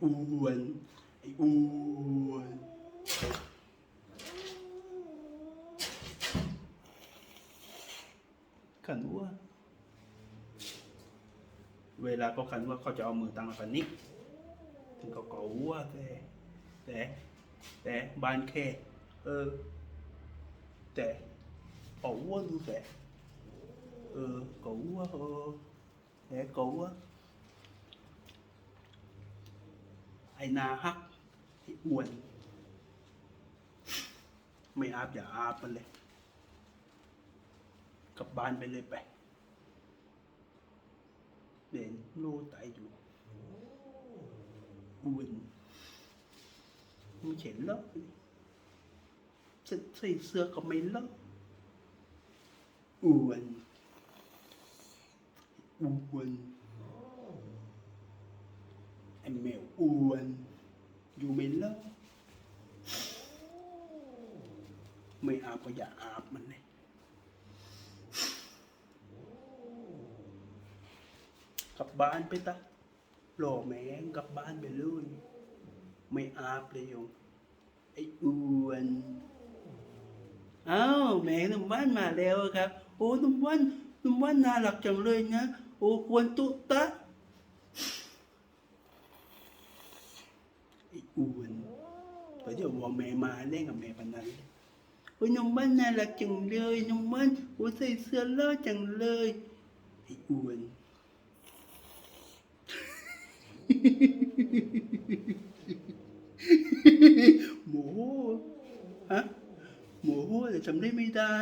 อ้วนไอ้อ้วนขันว่าเวลาเขาขันว่าเขาจะเอามือตั้งแบบนี้ถึงเขาก็ว่าแต่แต่แต่บานแค่เออ แต่เอาว่าดูแต่เออก็ว่าเออแต่ก็ว่าไอ้นาฮักไอ้อ้วน ไม่อาบอย่าอาบมันเลยกลับบ้านไปเลยไปเด่นโลไตอยู่อ้วนไม่เห็นแล้วจะใส่เสื้อก็ไม่เลอะอ้วนอ้วน ไอ้แมวอ้วนอยู่ไม่เลอะไม่อาบก็อย่าอาบมันเลยกลับบ้านไปตะหล่อแมงกลับบ้านไปเลยไม่อาบเลยโยมไอ้อ้วนอ้าวแม่หนุ่มว่านมาแล้วครับ โอ้หนุ่มว่านหนุ่มว่านน่ารักจังเลยนะ โอ้ควรตุตะ อ้วนพอเดี๋ยวว่าแม่มาเล่นกับแม่ปานนั้นโอ้ยหนุ่มว่านน่ารักจังเลยหนุ่มว่านโอ้ใส่เสื้อเล่อจังเลยไอ้อ้วนหมูฮะหมูแต่จำได้ไม่ได้